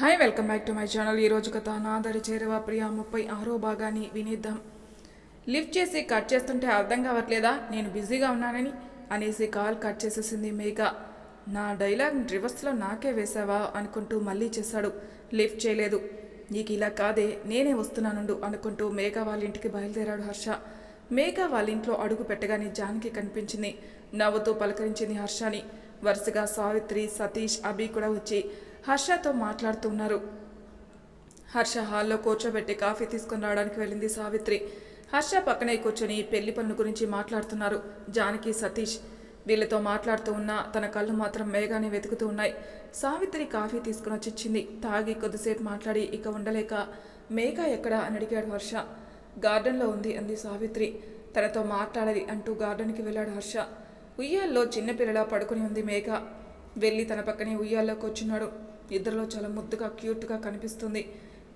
Hi welcome back to my channel ఈరోజు కథ నాదడి చేరవ ప్రియ ముప్పై ఆరో భాగాన్ని వినిద్దాం. లిఫ్ట్ చేసి కట్ చేస్తుంటే అర్థం కావట్లేదా? నేను బిజీగా ఉన్నానని అనేసి కాల్ కట్ చేసేసింది మేఘ. నా డైలాగ్ రివర్స్లో నాకే వేసావా? అనుకుంటూ మళ్ళీ చేశాడు. లిఫ్ట్ చేయలేదు. నీకు ఇలా కాదే నేనే వస్తున్నానుండు అనుకుంటూ మేఘ వాళ్ళ ఇంటికి బయలుదేరాడు హర్ష. మేఘ వాళ్ళ ఇంట్లో అడుగు పెట్టగానే జానకి కనిపించింది. నవ్వుతూ పలకరించింది హర్షని. వరుసగా సావిత్రి సతీష్ అభి కూడా వచ్చి హర్షతో మాట్లాడుతున్నారు. హర్ష హాల్లో కూర్చోబెట్టి కాఫీ తీసుకుని రావడానికి వెళ్ళింది సావిత్రి. హర్ష పక్కనే కూర్చొని పెళ్ళి పనుల గురించి మాట్లాడుతున్నారు. జానకి సతీష్ వీళ్ళతో మాట్లాడుతూ ఉన్న తన కళ్ళు మాత్రం మేఘాన్ని వెతుకుతూ ఉన్నాయి. సావిత్రి కాఫీ తీసుకుని వచ్చి ఇచ్చింది తాగి కొద్దిసేపు మాట్లాడి ఇక ఉండలేక మేఘ ఎక్కడా అని అడిగాడు హర్ష. గార్డెన్లో ఉంది అంది సావిత్రి. తనతో మాట్లాడాలి అంటూ గార్డెన్కి వెళ్ళాడు హర్ష. ఉయ్యాల్లో చిన్నపిల్లలా పడుకుని ఉంది మేఘ. వెళ్ళి తన పక్కనే ఉయ్యాల్లోకి కూర్చున్నాడు. ఇద్దరిలో చాలా ముద్దుగా క్యూట్గా కనిపిస్తుంది.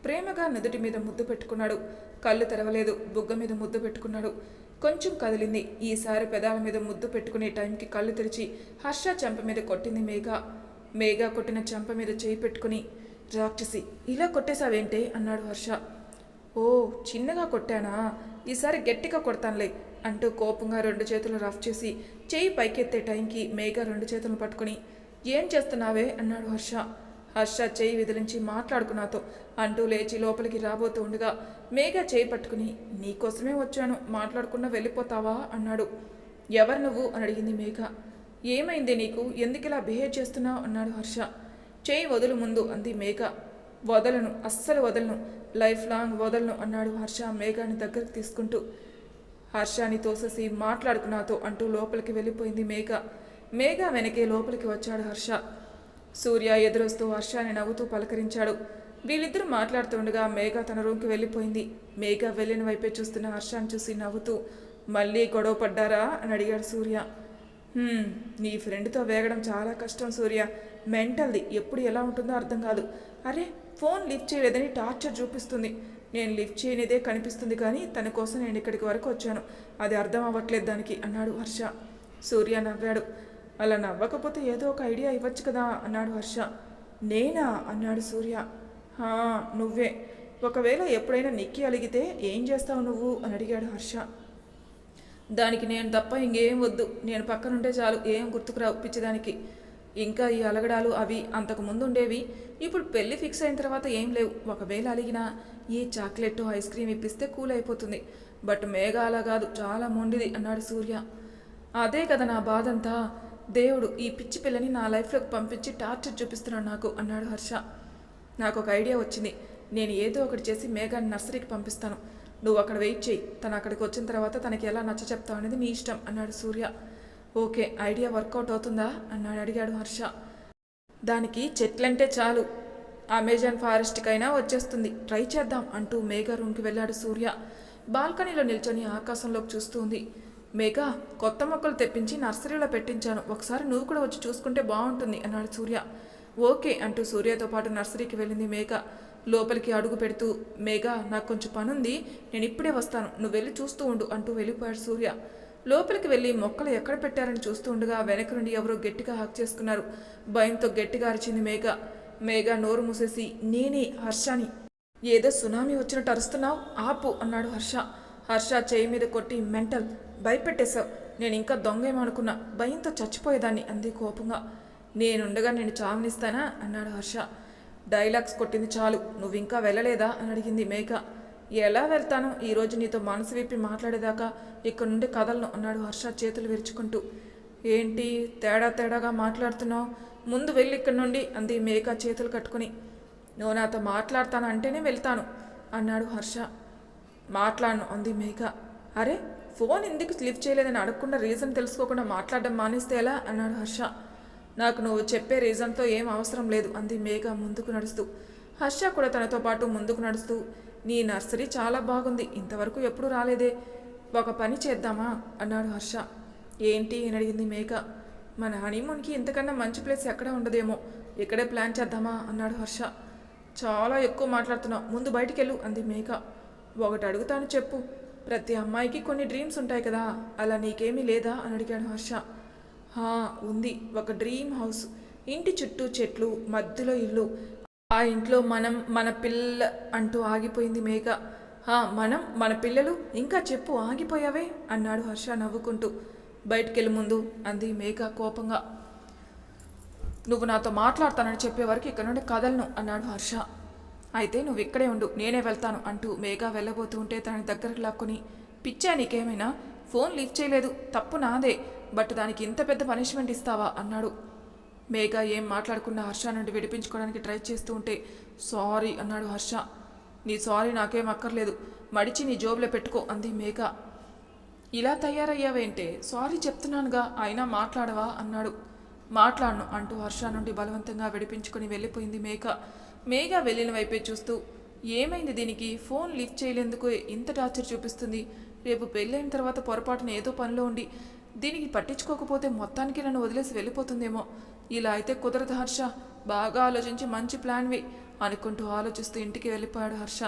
ప్రేమగా నుదుటి మీద ముద్దు పెట్టుకున్నాడు. కళ్ళు తెరవలేదు. బుగ్గ మీద ముద్దు పెట్టుకున్నాడు. కొంచెం కదిలింది. ఈసారి పెదాల మీద ముద్దు పెట్టుకునే టైంకి కళ్ళు తెరిచి హర్ష చెంప మీద కొట్టింది మేఘ. మేఘ కొట్టిన చెంప మీద చేయి పెట్టుకుని రాక్షసి ఇలా కొట్టేశావేంటే? అన్నాడు హర్ష. ఓ చిన్నగా కొట్టానా? ఈసారి గట్టిగా కొడతానులే అంటూ కోపంగా రెండు చేతులు రఫ్ చేసి చేయి పైకెత్తే టైంకి మేఘ రెండు చేతులను పట్టుకుని ఏం చేస్తున్నావే? అన్నాడు హర్ష. హర్ష చేయి విదిలించి మాట్లాడుకు నాతో. అంటూ లేచి లోపలికి రాబోతూ ఉండగా మేఘ చేయి పట్టుకుని నీకోసమే వచ్చాను. మాట్లాడకుండా వెళ్ళిపోతావా? అన్నాడు. ఎవరు నువ్వు? అని అడిగింది మేఘ. ఏమైంది నీకు? ఎందుకు ఇలా బిహేవ్ చేస్తున్నావు? అన్నాడు హర్ష. చేయి వదులు ముందు అంది మేఘ. వదలను అస్సలు వదలను. లైఫ్ లాంగ్ వదలను అన్నాడు హర్ష మేఘాని దగ్గరకు తీసుకుంటూ. హర్షాని తోసేసి మాట్లాడుకు నాతో అంటూ లోపలికి వెళ్ళిపోయింది మేఘ. మేఘ వెనకే లోపలికి వచ్చాడు హర్ష. సూర్య ఎదురొస్తూ హర్షాన్ని నవ్వుతూ పలకరించాడు. వీళ్ళిద్దరూ మాట్లాడుతుండగా మేఘ తన రూమ్కి వెళ్ళిపోయింది. మేఘ వెళ్ళిన వైపే చూస్తున్న హర్షాన్ని చూసి నవ్వుతూ మళ్ళీ గొడవ పడ్డారా? అని అడిగాడు సూర్య. నీ ఫ్రెండ్తో వేగడం చాలా కష్టం సూర్య. మెంటల్ది ఎప్పుడు ఎలా ఉంటుందో అర్థం కాదు. అరే ఫోన్ లిఫ్ట్ చేయలేదని టార్చర్ చూపిస్తుంది. నేను లిఫ్ట్ చేయనిదే కనిపిస్తుంది కానీ తన కోసం నేను ఇక్కడికి వరకు వచ్చాను. అది అర్థం అవ్వట్లేదు దానికి అన్నాడు హర్ష. సూర్య నవ్వాడు. అలా నవ్వకపోతే ఏదో ఒక ఐడియా ఇవ్వచ్చు కదా అన్నాడు హర్ష. నేనా? అన్నాడు సూర్య. నువ్వే. ఒకవేళ ఎప్పుడైనా నిక్కి అలిగితే ఏం చేస్తావు నువ్వు? అని అడిగాడు హర్ష. దానికి నేను తప్ప ఇంకేం వద్దు. నేను పక్కనుంటే చాలు ఏం గుర్తుకురావు పిచ్చిదానికి. ఇంకా ఈ అలగడాలు అవి అంతకు ముందు ఉండేవి ఇప్పుడు పెళ్ళి ఫిక్స్ అయిన తర్వాత ఏం లేవు. ఒకవేళ అలిగినా ఈ చాక్లెట్ ఐస్ క్రీమ్ ఇప్పిస్తే కూల్ అయిపోతుంది. బట్ మేఘ అలా కాదు చాలా మొండిది అన్నాడు సూర్య. అదే కదా నా బాధంతా. దేవుడు ఈ పిచ్చి పిల్లని నా లైఫ్లోకి పంపించి టార్చర్ చూపిస్తున్నాడు నాకు అన్నాడు హర్ష. నాకు ఒక ఐడియా వచ్చింది. నేను ఏదో ఒకటి చేసి మేఘాన్ని నర్సరీకి పంపిస్తాను. నువ్వు అక్కడ వెయిట్ చేయి. తను అక్కడికి వచ్చిన తర్వాత తనకి ఎలా నచ్చ చెప్తావు అనేది నీ ఇష్టం అన్నాడు సూర్య. ఓకే ఐడియా వర్కౌట్ అవుతుందా? అన్నాడు అడిగాడు హర్ష. దానికి చెట్లంటే చాలు. అమెజాన్ ఫారెస్ట్కైనా వచ్చేస్తుంది. ట్రై చేద్దాం అంటూ మేఘ రూమ్కి వెళ్ళాడు సూర్య. బాల్కనీలో నిల్చొని ఆకాశంలోకి చూస్తూ ఉంది. మేఘ కొత్త మొక్కలు తెప్పించి నర్సరీలో పెట్టించాను. ఒకసారి నువ్వు కూడా వచ్చి చూసుకుంటే బాగుంటుంది అన్నాడు సూర్య. ఓకే అంటూ సూర్యతో పాటు నర్సరీకి వెళ్ళింది మేఘ. లోపలికి అడుగు పెడుతూ మేఘ నాకు కొంచెం పనుంది నేను ఇప్పుడే వస్తాను. నువ్వు వెళ్ళి చూస్తూ ఉండు అంటూ వెళ్ళిపోయాడు సూర్య. లోపలికి వెళ్ళి మొక్కలు ఎక్కడ పెట్టారని చూస్తూ ఉండగా వెనక నుండి ఎవరో గట్టిగా హక్ చేసుకున్నారు. భయంతో గట్టిగా అరిచింది మేఘ. మేఘ నోరు మూసేసి నేనే హర్షాని. ఏదో సునామీ వచ్చినట్టు అరుస్తున్నావు? ఆపు అన్నాడు హర్ష. హర్ష చేయి మీద కొట్టి మెంటల్ భయపెట్టేశావు. నేను ఇంకా దొంగ ఏమనుకున్నా భయంతో చచ్చిపోయేదాన్ని అంది కోపంగా. నేనుండగా నేను చావనిస్తానా? అన్నాడు హర్ష. డైలాగ్స్ కొట్టింది చాలు నువ్వు ఇంకా వెళ్ళలేదా? అని అడిగింది మేఘ. ఎలా వెళ్తాను? ఈరోజు నీతో మనసు విప్పి మాట్లాడేదాకా ఇక్కడ నుండి కదలను అన్నాడు హర్ష చేతులు విరుచుకుంటూ. ఏంటి తేడా తేడాగా మాట్లాడుతున్నావు? ముందు వెళ్ళి ఇక్కడ నుండి అంది మేఘ చేతులు కట్టుకుని. నువ్వు నాతో మాట్లాడతాను అంటేనే వెళ్తాను అన్నాడు హర్ష. మాట్లాడను. అంది మేఘ. అరే ఫోన్ ఎందుకు లిఫ్ట్ చేయలేదని అడగకుండా రీజన్ తెలుసుకోకుండా మాట్లాడడం మానేస్తే ఎలా? అన్నాడు హర్ష. నాకు నువ్వు చెప్పే రీజన్తో ఏం అవసరం లేదు అంది మేఘ ముందుకు నడుస్తూ. హర్ష కూడా తనతో పాటు ముందుకు నడుస్తూ నీ నర్సరీ చాలా బాగుంది ఇంతవరకు ఎప్పుడు రాలేదే. ఒక పని చేద్దామా? అన్నాడు హర్ష. ఏంటి? అని అడిగింది మేఘ. మన హనీమూన్కి ఇంతకన్నా మంచి ప్లేస్ ఎక్కడ ఉండదేమో? ఇక్కడే ప్లాన్ చేద్దామా? అన్నాడు హర్ష. చాలా ఎక్కువ మాట్లాడుతున్నావు. ముందు బయటికి వెళ్ళు అంది మేఘ. ఒకటి అడుగుతాను చెప్పు. ప్రతి అమ్మాయికి కొన్ని డ్రీమ్స్ ఉంటాయి కదా అలా నీకేమీ లేదా? అని అడిగాడు హర్ష. "హా, ఉంది. ఒక డ్రీమ్ హౌస్ ఇంటి చుట్టూ చెట్లు మధ్యలో ఇల్లు. ఆ ఇంట్లో మనం మన పిల్ల అంటూ ఆగిపోయింది మేఘ. మనం మన పిల్లలు? ఇంకా చెప్పు ఆగిపోయావే? అన్నాడు హర్ష నవ్వుకుంటూ. బయటికెళ్ళి ముందు అంది మేఘ కోపంగా. నువ్వు నాతో మాట్లాడతానని చెప్పే వరకు ఇక్కడ నుండి కదలను అన్నాడు హర్ష. అయితే నువ్వు ఇక్కడే ఉండు నేనే వెళ్తాను అంటూ మేఘా వెళ్ళబోతూ ఉంటే తనని దగ్గరకు లాక్కుని పిచ్చా నీకేమైనా? ఫోన్ లిఫ్ట్ చేయలేదు తప్పు నాదే బట్ దానికి ఇంత పెద్ద పనిష్మెంట్ ఇస్తావా? అన్నాడు. మేఘా ఏం మాట్లాడకుండా హర్ష నుండి విడిపించుకోవడానికి ట్రై చేస్తూ ఉంటే సారీ అన్నాడు హర్ష. నీ సారీ నాకేం అక్కర్లేదు మడిచి నీ జోబులో పెట్టుకో అంది మేఘ. ఇలా తయారయ్యావేంటే? సారీ చెప్తున్నానుగా అయినా మాట్లాడవా? అన్నాడు. మాట్లాడను అంటూ హర్ష నుండి బలవంతంగా విడిపించుకుని వెళ్ళిపోయింది మేఘ. మేఘ వెళ్ళిన వైపే చూస్తూ ఏమైంది దీనికి? ఫోన్ లిఫ్ట్ చేయలేందుకు ఇంత టార్చర్ చూపిస్తుంది. రేపు పెళ్ళైన తర్వాత పొరపాటున ఏదో పనిలో ఉండి దీనికి పట్టించుకోకపోతే మొత్తానికి నన్ను వదిలేసి వెళ్ళిపోతుందేమో. ఇలా అయితే కుదరదు హర్ష. బాగా ఆలోచించి మంచి ప్లాన్ వే అనుకుంటూ ఆలోచిస్తూ ఇంటికి వెళ్ళిపోయాడు హర్ష.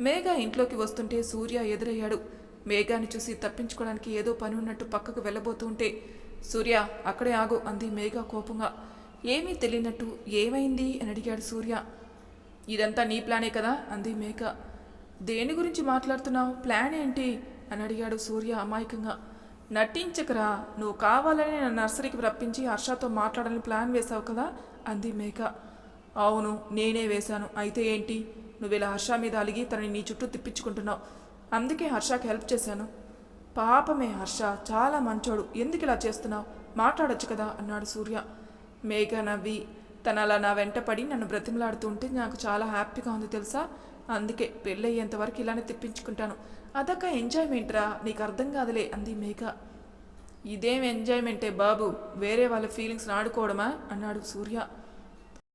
మేఘ ఇంట్లోకి వస్తుంటే సూర్య ఎదురయ్యాడు. మేఘాన్ని చూసి తప్పించుకోవడానికి ఏదో పని ఉన్నట్టు పక్కకు వెళ్ళబోతూ ఉంటే సూర్య అక్కడే ఆగు అంది మేఘ కోపంగా. ఏమీ తెలియనట్టు ఏమైంది అని అడిగాడు సూర్య. ఇదంతా నీ ప్లానే కదా? అంది మేక. దేని గురించి మాట్లాడుతున్నావు? ప్లాన్ ఏంటి? అని అడిగాడు సూర్య అమాయకంగా. నటించకరా నువ్వు కావాలని నన్ను నర్సరీకి రప్పించి హర్షతో మాట్లాడాలని ప్లాన్ వేశావు కదా? అంది మేక. అవును నేనే వేశాను. అయితే ఏంటి? నువ్వు ఇలా హర్ష మీద అలిగి తనని నీ చుట్టూ తిప్పించుకుంటున్నావు. అందుకే హర్షకి హెల్ప్ చేశాను. పాపమే హర్ష చాలా మంచోడు. ఎందుకు ఇలా చేస్తున్నావు? మాట్లాడొచ్చు కదా? అన్నాడు సూర్య. మేఘ నవ్వి తను అలా నా వెంట పడి నన్ను బ్రతిమలాడుతూ ఉంటే నాకు చాలా హ్యాపీగా ఉంది తెలుసా? అందుకే పెళ్ళయ్యేంత వరకు ఇలానే తిప్పించుకుంటాను. అదొక ఎంజాయ్మెంట్ రా నీకు అర్థం కాదులే అంది మేఘ. ఇదేం ఎంజాయ్మెంటే బాబు? వేరే వాళ్ళ ఫీలింగ్స్ని ఆడుకోవడమా అన్నాడు సూర్య.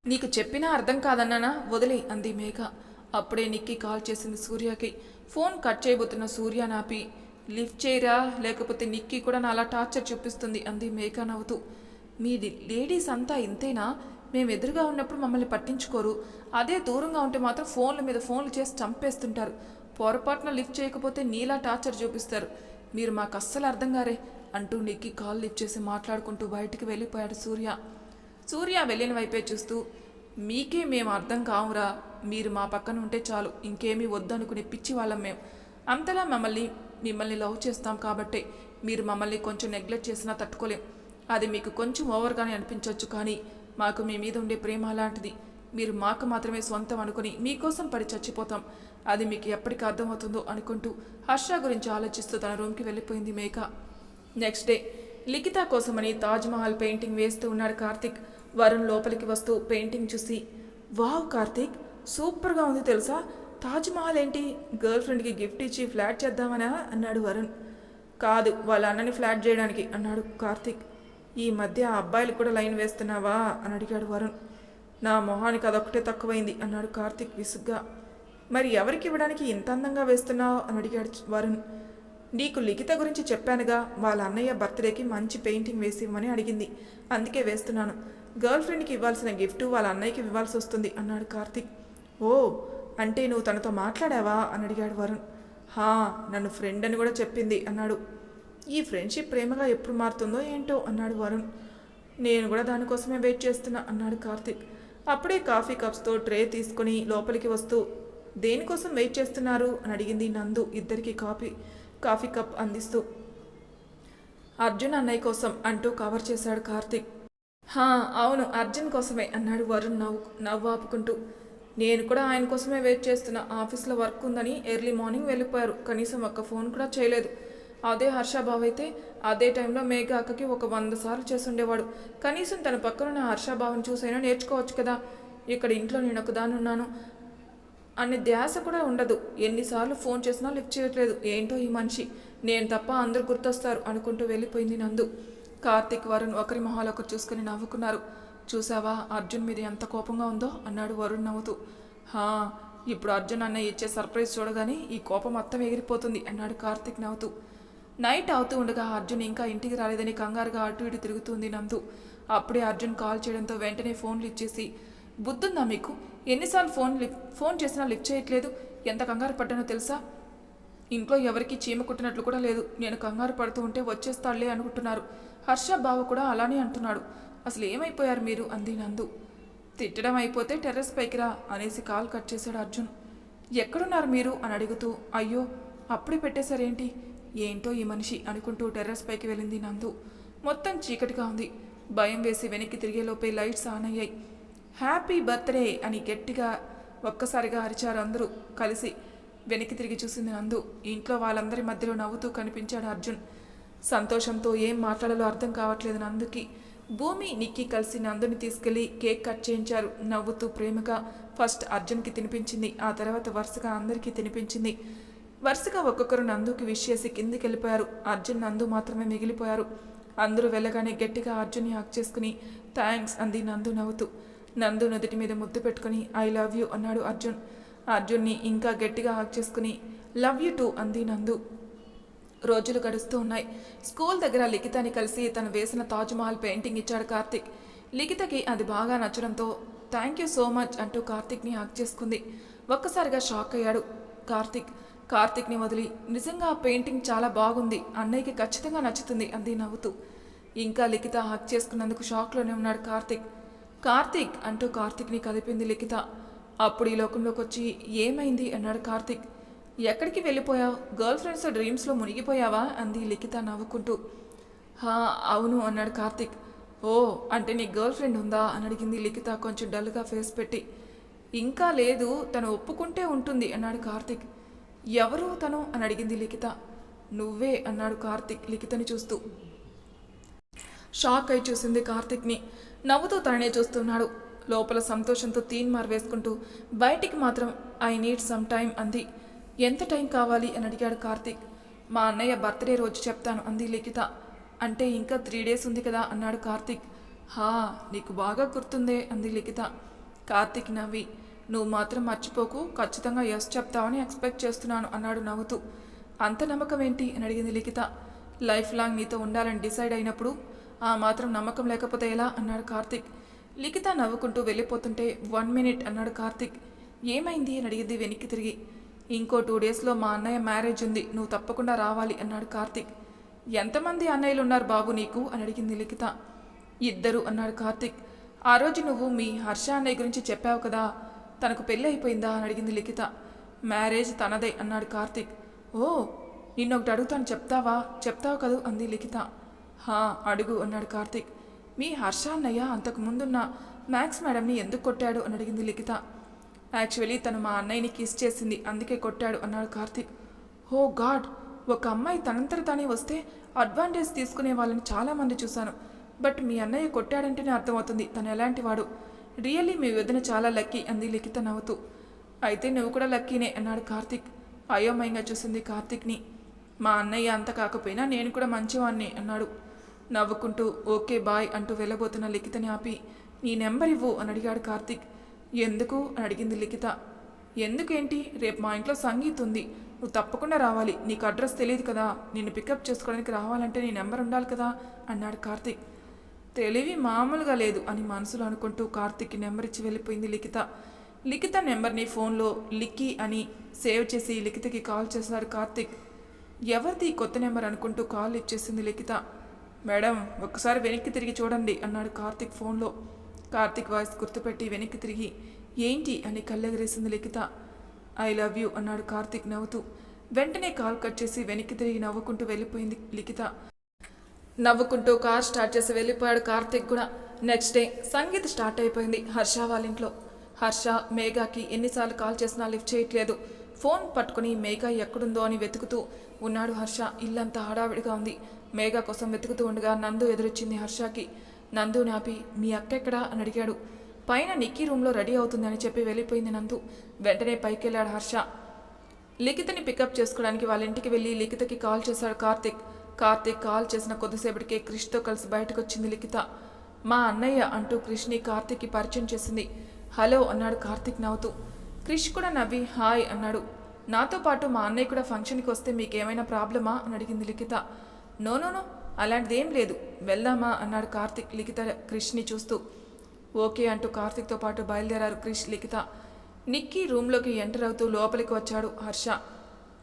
నీకు చెప్పినా అర్థం కాదన్నానా? వదిలే అంది మేఘ. అప్పుడే నిక్కి కాల్ చేసింది సూర్యకి. ఫోన్ కట్ చేయబోతున్న సూర్య నాపి. లిఫ్ట్ చేయరా? లేకపోతే నిక్కి కూడా నాలా టార్చర్ చూపిస్తుంది అంది మేఘ నవ్వుతూ. మీ లేడీస్ అంతా ఇంతేనా? మేము ఎదురుగా ఉన్నప్పుడు మమ్మల్ని పట్టించుకోరు. అదే దూరంగా ఉంటే మాత్రం ఫోన్ల మీద ఫోన్లు చేసి చంపేస్తుంటారు. పొరపాటున లిఫ్ట్ చేయకపోతే నీలా టార్చర్ చూపిస్తారు. మీరు మాకు అస్సలు అర్థం గారే అంటూ నిక్కి కాల్ లిఫ్ట్ చేసి మాట్లాడుకుంటూ బయటికి వెళ్ళిపోయాడు సూర్య. సూర్య వెళ్ళిన వైపే చూస్తూ మీకే మేము అర్థం కావురా. మీరు మా పక్కన ఉంటే చాలు. ఇంకేమీ వద్దనుకునే పిచ్చి వాళ్ళం మేము అంతలా మమ్మల్ని మిమ్మల్ని లవ్ చేస్తాం కాబట్టే మీరు మమ్మల్ని కొంచెం నెగ్లెక్ట్ చేసినా తట్టుకోలేం. అది మీకు కొంచెం ఓవర్గానే అనిపించవచ్చు కానీ మాకు మీ మీద ఉండే ప్రేమ అలాంటిది మీరు మాకు మాత్రమే సొంతం అనుకుని మీకోసం పడి చచ్చిపోతాం. అది మీకు ఎప్పటికి అర్థమవుతుందో అనుకుంటూ హర్ష గురించి ఆలోచిస్తూ తన రూమ్కి వెళ్ళిపోయింది మేఘ. నెక్స్ట్ డే లిఖిత కోసమని తాజ్మహల్ పెయింటింగ్ వేస్తూ ఉన్నాడు కార్తిక్. వరుణ్ లోపలికి వస్తూ పెయింటింగ్ చూసి వావ్ కార్తిక్ సూపర్గా ఉంది తెలుసా? తాజ్మహల్ ఏంటి? గర్ల్ ఫ్రెండ్కి గిఫ్ట్ ఇచ్చి ఫ్లాట్ చేద్దామనా? అన్నాడు వరుణ్. కాదు వాళ్ళ అన్నని ఫ్లాట్ చేయడానికి అన్నాడు కార్తిక్. ఈ మధ్య అబ్బాయిలు కూడా లైన్ వేస్తున్నావా? అని అడిగాడు వరుణ్. నా మొహానికి అదొక్కటే తక్కువైంది అన్నాడు కార్తిక్ విసుగ్గా. మరి ఎవరికి ఇవ్వడానికి ఇంత అందంగా వేస్తున్నావు? అని అడిగాడు వరుణ్. నీకు లిఖిత గురించి చెప్పానుగా వాళ్ళ అన్నయ్య బర్త్డేకి మంచి పెయింటింగ్ వేసి ఇవ్వమని అడిగింది. అందుకే వేస్తున్నాను. గర్ల్ ఫ్రెండ్కి ఇవ్వాల్సిన గిఫ్ట్ వాళ్ళ అన్నయ్యకి ఇవ్వాల్సి వస్తుంది అన్నాడు కార్తిక్. ఓ అంటే నువ్వు తనతో మాట్లాడావా? అని అడిగాడు వరుణ్. హా నన్ను ఫ్రెండ్ అని కూడా చెప్పింది అన్నాడు. ఈ ఫ్రెండ్షిప్ ప్రేమగా ఎప్పుడు మారుతుందో ఏంటో అన్నాడు వరుణ్. నేను కూడా దానికోసమే వెయిట్ చేస్తున్నా అన్నాడు కార్తిక్. అప్పుడే కాఫీ కప్స్తో ట్రే తీసుకొని లోపలికి వస్తూ దేనికోసం వెయిట్ చేస్తున్నారు? అని అడిగింది నందు ఇద్దరికి కాఫీ కాఫీ కప్ అందిస్తూ. అర్జున్ అన్నయ్య కోసం అంటూ కవర్ చేశాడు కార్తిక్. హా అవును అర్జున్ కోసమే అన్నాడు వరుణ్ నవ్వు నవ్వు ఆపుకుంటూ. నేను కూడా ఆయన కోసమే వెయిట్ చేస్తున్నా ఆఫీస్లో వర్క్ ఉందని ఎర్లీ మార్నింగ్ వెళ్ళిపోయారు కనీసం ఒక్క ఫోన్ కూడా చేయలేదు. అదే హర్షాబాబు అయితే అదే టైంలో మేఘ అక్కకి ఒక వంద సార్లు చేసుండేవాడు కనీసం తన పక్కన హర్షాబాబుని చూసైనా నేర్చుకోవచ్చు కదా. ఇక్కడ ఇంట్లో నేను ఒకదానున్నాను ఉన్నాను. అనే ధ్యాస కూడా ఉండదు. ఎన్నిసార్లు ఫోన్ చేసినా లిఫ్ట్ చేయట్లేదు. ఏంటో ఈ మనిషి. నేను తప్ప అందరూ గుర్తొస్తారు అనుకుంటూ వెళ్ళిపోయింది నందు. కార్తిక్ వరుణ్ ఒకరి మొహాలు ఒకరు చూసుకుని నవ్వుకున్నారు. చూసావా అర్జున్ మీద ఎంత కోపంగా ఉందో? అన్నాడు వరుణ్ నవ్వుతూ. హా ఇప్పుడు అర్జున్ అన్న ఇచ్చే సర్ప్రైజ్ చూడగానే ఈ కోపం మొత్తం ఎగిరిపోతుంది అన్నాడు కార్తిక్ నవ్వుతూ. నైట్ అవుతూ ఉండగా అర్జున్ ఇంకా ఇంటికి రాలేదని కంగారుగా అటు ఇటు తిరుగుతుంది నందు. అప్పుడే అర్జున్ కాల్ చేయడంతో వెంటనే ఫోన్లు ఇచ్చేసి బుద్ధుందా మీకు? ఎన్నిసార్లు ఫోన్ లిఫ్ట్ ఫోన్ చేసినా లిఫ్ట్ చేయట్లేదు. ఎంత కంగారు పడ్డానో తెలుసా? ఇంట్లో ఎవరికి చీమ కుట్టినట్లు కూడా లేదు. నేను కంగారు పడుతూ ఉంటే వచ్చేస్తాడులే అనుకుంటున్నారు. హర్ష బావ కూడా అలానే అంటున్నాడు. అసలు ఏమైపోయారు మీరు? అంది నందు. తిట్టడం అయిపోతే టెర్రస్ పైకి రా అనేసి కాల్ కట్ చేశాడు అర్జున్. ఎక్కడున్నారు మీరు? అని అడుగుతూ అయ్యో అప్పుడే పెట్టేశారేంటి? ఏంటో ఈ మనిషి అనుకుంటూ టెర్రస్ పైకి వెళ్ళింది నందు. మొత్తం చీకటిగా ఉంది. భయం వేసి వెనక్కి తిరిగేలోపే లైట్స్ ఆన్ అయ్యాయి. హ్యాపీ బర్త్డే అని గట్టిగా ఒక్కసారిగా అరిచారు అందరూ కలిసి. వెనక్కి తిరిగి చూసింది నందు. ఇంట్లో వాళ్ళందరి మధ్యలో నవ్వుతూ కనిపించాడు అర్జున్. సంతోషంతో ఏం మాట్లాడాలో అర్థం కావట్లేదు నందుకి. భూమి నిక్కి కలిసి నందుని తీసుకెళ్ళి కేక్ కట్ చేయించారు. నవ్వుతూ ప్రేమగా ఫస్ట్ అర్జున్కి తినిపించింది. ఆ తర్వాత వరుసగా అందరికీ తినిపించింది. వరుసగా ఒక్కొక్కరు నందుకి విష్ చేసి కిందికి వెళ్ళిపోయారు అర్జున్ నందు మాత్రమే మిగిలిపోయారు. అందరూ వెళ్ళగానే గట్టిగా అర్జున్ని హక్ చేసుకుని థ్యాంక్స్ అంది నందు నవ్వుతూ. నందు నుదుటి మీద ముద్దు పెట్టుకుని ఐ లవ్ యూ అన్నాడు అర్జున్. అర్జున్ని ఇంకా గట్టిగా హక్ చేసుకుని లవ్ యూ టూ అంది నందు. రోజులు గడుస్తూ ఉన్నాయి. స్కూల్ దగ్గర లిఖితని కలిసి తను వేసిన తాజ్మహల్ పెయింటింగ్ ఇచ్చాడు కార్తిక్. లిఖితకి అది బాగా నచ్చడంతో థ్యాంక్ యూ సో మచ్ అంటూ కార్తిక్ని హక్ చేసుకుంది. ఒక్కసారిగా షాక్ అయ్యాడు కార్తిక్. కార్తిక్ని వదిలి నిజంగా ఆ పెయింటింగ్ చాలా బాగుంది. అన్నయ్యకి ఖచ్చితంగా నచ్చుతుంది అంది నవ్వుతూ. ఇంకా లిఖిత హక్ చేసుకున్నందుకు షాక్లోనే ఉన్నాడు కార్తిక్. కార్తిక్! అంటూ కార్తిక్ని కదిపింది లిఖిత. అప్పుడు ఈ లోకంలోకి వచ్చి ఏమైంది? అన్నాడు కార్తిక్. ఎక్కడికి వెళ్ళిపోయావు? గర్ల్ ఫ్రెండ్స్ డ్రీమ్స్లో మునిగిపోయావా? అంది లిఖిత నవ్వుకుంటూ. హా అవును అన్నాడు కార్తిక్. ఓ అంటే నీ గర్ల్ ఫ్రెండ్ ఉందా? అని అడిగింది లిఖిత కొంచెం డల్గా ఫేస్ పెట్టి. ఇంకా లేదు తను ఒప్పుకుంటే ఉంటుంది అన్నాడు కార్తిక్. ఎవరు తను? అని అడిగింది లిఖిత. నువ్వే అన్నాడు కార్తిక్ లిఖితని చూస్తూ. షాక్ అయి చూసింది కార్తిక్ని. నవ్వుతూ తననే చూస్తున్నాడు. లోపల సంతోషంతో తీన్ వేసుకుంటూ బయటికి మాత్రం ఐ నీడ్ సమ్ టైం అంది. ఎంత టైం కావాలి? అని అడిగాడు కార్తిక్. మా అన్నయ్య బర్త్డే రోజు చెప్తాను అంది లిఖిత. అంటే ఇంకా త్రీ డేస్ ఉంది కదా? అన్నాడు కార్తిక్. హా నీకు బాగా గుర్తుందే అంది లిఖిత. కార్తిక్ నవ్వి. నువ్వు మాత్రం మర్చిపోకు ఖచ్చితంగా ఎస్ చెప్తావని ఎక్స్పెక్ట్ చేస్తున్నాను అన్నాడు నవ్వుతూ. అంత నమ్మకం ఏంటి? అని అడిగింది లిఖిత. లైఫ్ లాంగ్ నీతో ఉండాలని డిసైడ్ అయినప్పుడు ఆ మాత్రం నమ్మకం లేకపోతే ఎలా? అన్నాడు కార్తిక్. లిఖిత నవ్వుకుంటూ వెళ్ళిపోతుంటే వన్ మినిట్ అన్నాడు కార్తిక్. ఏమైంది? అని అడిగింది వెనక్కి తిరిగి. ఇంకో టూ డేస్లో మా అన్నయ్య మ్యారేజ్ ఉంది నువ్వు తప్పకుండా రావాలి అన్నాడు కార్తిక్. ఎంతమంది అన్నయ్యలు ఉన్నారు బాబు నీకు? అని అడిగింది లిఖిత. ఇద్దరు అన్నాడు కార్తిక్. ఆ రోజు నువ్వు మీ హర్ష అన్నయ్య గురించి చెప్పావు కదా తనకు పెళ్ళి అయిపోయిందా అని అడిగింది లిఖిత. మ్యారేజ్ తనదే అన్నాడు కార్తిక్. ఓ నిన్నొకటి అడుగుతాను చెప్తావా? చెప్తావు కదూ? అంది లిఖిత. హా అడుగు అన్నాడు కార్తిక్. మీ హర్ష అన్నయ్య అంతకు ముందున్న మ్యాక్స్ మేడంని ఎందుకు కొట్టాడు? అని అడిగింది లిఖిత. యాక్చువల్లీ తను మా అన్నయ్యని కిస్ చేసింది అందుకే కొట్టాడు అన్నాడు కార్తిక్. హో గాడ్ ఒక అమ్మాయి తనంతట తానే వస్తే అడ్వాంటేజ్ తీసుకునే వాళ్ళని చాలామంది చూశాను. బట్ మీ అన్నయ్య కొట్టాడంటేనే అర్థమవుతుంది తను ఎలాంటి వాడు. రియల్లీ మీ వదిన చాలా లక్కీ అంది లిఖిత నవ్వుతూ. అయితే నువ్వు కూడా లక్కీనే అన్నాడు కార్తిక్. అయోమయంగా చూసింది కార్తిక్ని. మా అన్నయ్య అంత కాకపోయినా నేను కూడా మంచివాణ్ణి అన్నాడు. నవ్వుకుంటూ ఓకే బాయ్ అంటూ వెళ్ళబోతున్న లిఖితని ఆపి నీ నెంబర్ ఇవ్వు అని అడిగాడు కార్తిక్. ఎందుకు? అని అడిగింది లిఖిత. ఎందుకేంటి? రేపు మా ఇంట్లో సంగీత్ ఉంది. నువ్వు తప్పకుండా రావాలి. నీకు అడ్రస్ తెలియదు కదా. నిన్ను పికప్ చేసుకోవడానికి రావాలంటే నీ నెంబర్ ఉండాలి కదా అన్నాడు కార్తిక్. తెలివి మామూలుగా లేదు అని మనసులో అనుకుంటూ కార్తిక్కి నెంబర్ ఇచ్చి వెళ్ళిపోయింది లిఖిత. లిఖిత నెంబర్ని ఫోన్లో లిక్కీ అని సేవ్ చేసి లిఖితకి కాల్ చేశారు కార్తిక్. ఎవరిది కొత్త నెంబర్ అనుకుంటూ కాల్ ఇచ్చేసింది లిఖిత. మేడం ఒక్కసారి వెనక్కి తిరిగి చూడండి అన్నాడు కార్తిక్ ఫోన్లో. కార్తిక్ వాయిస్ గుర్తుపెట్టి వెనక్కి తిరిగి ఏంటి అని కళ్ళెగరేసింది లిఖిత. ఐ లవ్ యూ అన్నాడు కార్తిక్ నవ్వుతూ. వెంటనే కాల్ కట్ చేసి వెనక్కి తిరిగి నవ్వుకుంటూ వెళ్ళిపోయింది లిఖిత. నవ్వుకుంటూ కార్ స్టార్ట్ చేసి వెళ్ళిపోయాడు కార్తిక్ కూడా. నెక్స్ట్ డే సంగీత్ స్టార్ట్ అయిపోయింది హర్ష వాళ్ళ ఇంట్లో. హర్ష మేఘాకి ఎన్నిసార్లు కాల్ చేసినా లిఫ్ట్ చేయట్లేదు. ఫోన్ పట్టుకుని మేఘా ఎక్కడుందో అని వెతుకుతూ ఉన్నాడు హర్ష. ఇల్లంతా హడావిడిగా ఉంది. మేఘా కోసం వెతుకుతూ ఉండగా నందు ఎదురొచ్చింది హర్షకి. నందు నాపి మీ అక్క ఎక్కడా? అని అడిగాడు. పైన నిక్కీ రూమ్లో రెడీ అవుతుందని చెప్పి వెళ్ళిపోయింది నందు. వెంటనే పైకి వెళ్ళాడు హర్ష. లిఖితని పికప్ చేసుకోవడానికి వాళ్ళ ఇంటికి వెళ్ళి లిఖితకి కాల్ చేశాడు కార్తిక్. కార్తీక్ కాల్ చేసిన కొద్దిసేపటికే క్రిష్తో కలిసి బయటకు వచ్చింది లిఖిత. మా అన్నయ్య అంటూ క్రిష్ని కార్తిక్కి పరిచయం చేసింది. హలో అన్నాడు కార్తీక్ నవ్వుతూ. క్రిష్ కూడా నవ్వి హాయ్ అన్నాడు. నాతో పాటు మా అన్నయ్య కూడా ఫంక్షన్కి వస్తే మీకేమైనా ప్రాబ్లమా? అని అడిగింది లిఖిత. నో నో నో అలాంటిది ఏం లేదు. వెళ్దామా? అన్నాడు కార్తిక్ లిఖిత క్రిష్ని చూస్తూ. ఓకే అంటూ కార్తిక్తో పాటు బయలుదేరారు క్రిష్ లిఖిత. నిక్కీ రూమ్లోకి ఎంటర్ అవుతూ లోపలికి వచ్చాడు హర్ష.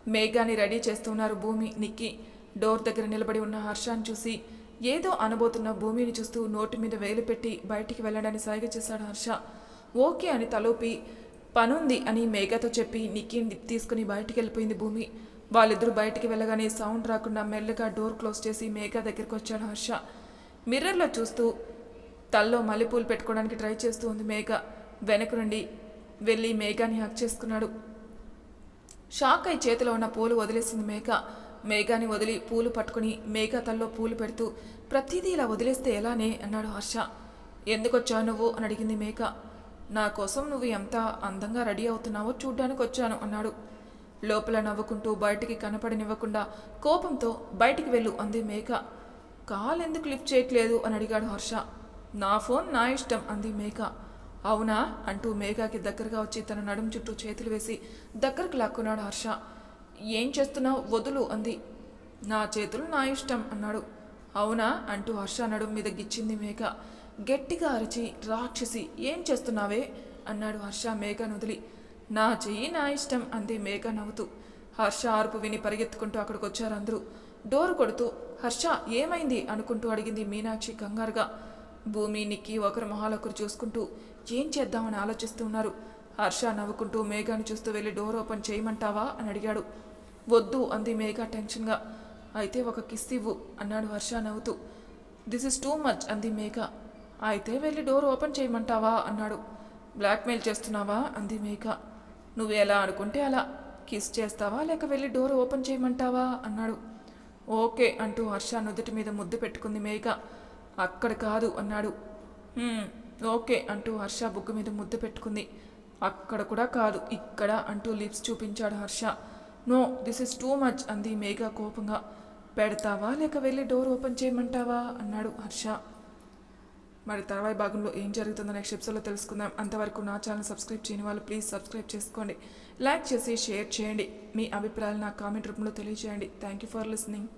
మేఘాని రెడీ చేస్తున్నారు భూమి నిక్కీ. డోర్ దగ్గర నిలబడి ఉన్న హర్షాన్ని చూసి ఏదో అనబోతున్న భూమిని చూస్తూ నోటి మీద వేలు పెట్టి బయటికి వెళ్ళడానికి సైగ చేశాడు హర్ష. ఓకే అని తలూపి పనుంది అని మేఘతో చెప్పి నిక్కీని తీసుకుని బయటికి వెళ్ళిపోయింది భూమి. వాళ్ళిద్దరూ బయటికి వెళ్ళగానే సౌండ్ రాకుండా మెల్లగా డోర్ క్లోజ్ చేసి మేఘ దగ్గరికి వచ్చాడు హర్ష. మిర్రర్లో చూస్తూ తల్లో మల్లెపూలు పెట్టుకోవడానికి ట్రై చేస్తూ ఉంది మేఘ. వెనక నుండి వెళ్ళి మేఘాని హక్ చేసుకున్నాడు. షాక్ అయి చేతిలో ఉన్న పూలు వదిలేసింది మేఘ. మేఘాని వదిలి పూలు పట్టుకుని మేఘ తల్లో పూలు పెడుతూ ప్రతిదీ ఇలా వదిలేస్తే ఎలానే? అన్నాడు హర్ష. ఎందుకొచ్చావు నువ్వు? అని అడిగింది మేఘ. నా కోసం నువ్వు ఎంత అందంగా రెడీ అవుతున్నావో చూడ్డానికి వచ్చాను అన్నాడు. లోపల నవ్వుకుంటూ బయటికి కనపడనివ్వకుండా కోపంతో బయటికి వెళ్ళు అంది మేఘ. కాల్ ఎందుకు లిఫ్ట్ చేయట్లేదు? అని అడిగాడు హర్ష. నా ఫోన్ నా ఇష్టం అంది మేఘ. అవునా? అంటూ మేఘాకి దగ్గరగా వచ్చి తన నడుం చుట్టూ చేతులు వేసి దగ్గరకు లాక్కున్నాడు హర్ష. ఏం చేస్తున్నావు? వదులు అంది. నా చేతులు నా ఇష్టం అన్నాడు. అవునా? అంటూ హర్ష నడుం మీద గిచ్చింది మేఘ. గట్టిగా అరిచి రాక్షసి ఏం చేస్తున్నావే? అన్నాడు హర్ష మేఘను వదిలి నా చెయ్యి నా ఇష్టం అంది మేఘ నవ్వుతూ. హర్ష అరుపు విని పరిగెత్తుకుంటూ అక్కడికి వచ్చారు అందరూ. డోరు కొడుతూ హర్ష ఏమైంది? అనుకుంటూ అడిగింది మీనాక్షి కంగారుగా. భూమి నిక్కి ఒకరు మొహాలొకరు చూసుకుంటూ ఏం చేద్దామని ఆలోచిస్తూ ఉన్నారు? హర్ష నవ్వుకుంటూ మేఘాన్ని చూస్తూ వెళ్ళి డోర్ ఓపెన్ చేయమంటావా? అని అడిగాడు. వద్దు అంది మేఘ టెన్షన్గా. అయితే ఒక కిస్ ఇవ్వు అన్నాడు హర్ష నవ్వుతూ. దిస్ ఇస్ టూ మచ్ అంది మేఘ. అయితే వెళ్ళి డోర్ ఓపెన్ చేయమంటావా? అన్నాడు. బ్లాక్మెయిల్ చేస్తున్నావా? అంది మేఘ. నువ్వు ఎలా అనుకుంటే అలా. కిస్ చేస్తావా? లేక వెళ్ళి డోర్ ఓపెన్ చేయమంటావా? అన్నాడు. ఓకే అంటూ హర్ష నుదుటి మీద ముద్దు పెట్టుకుంది మేఘ. అక్కడ కాదు అన్నాడు. ఓకే అంటూ హర్ష బుగ్గు మీద ముద్దు పెట్టుకుంది. అక్కడ కూడా కాదు ఇక్కడ అంటూ లిప్స్ చూపించాడు Harsha. No this is too much అంది మేఘ కోపంగా. పెడతావా లేక వెళ్ళి డోర్ ఓపెన్ చేయమంటావా? అన్నాడు హర్ష. మరి తర్వాయి భాగంలో ఏం జరుగుతుందో నెక్స్ట్ ఎపిసోడ్లో తెలుసుకుందాం. అంతవరకు నా ఛానల్ సబ్స్క్రైబ్ చేయని వాళ్ళు ప్లీజ్ సబ్స్క్రైబ్ చేసుకోండి. లైక్ చేసి షేర్ చేయండి. మీ అభిప్రాయాలు నా కామెంట్ రూపంలో తెలియజేయండి థ్యాంక్ యూ ఫర్ లిసనింగ్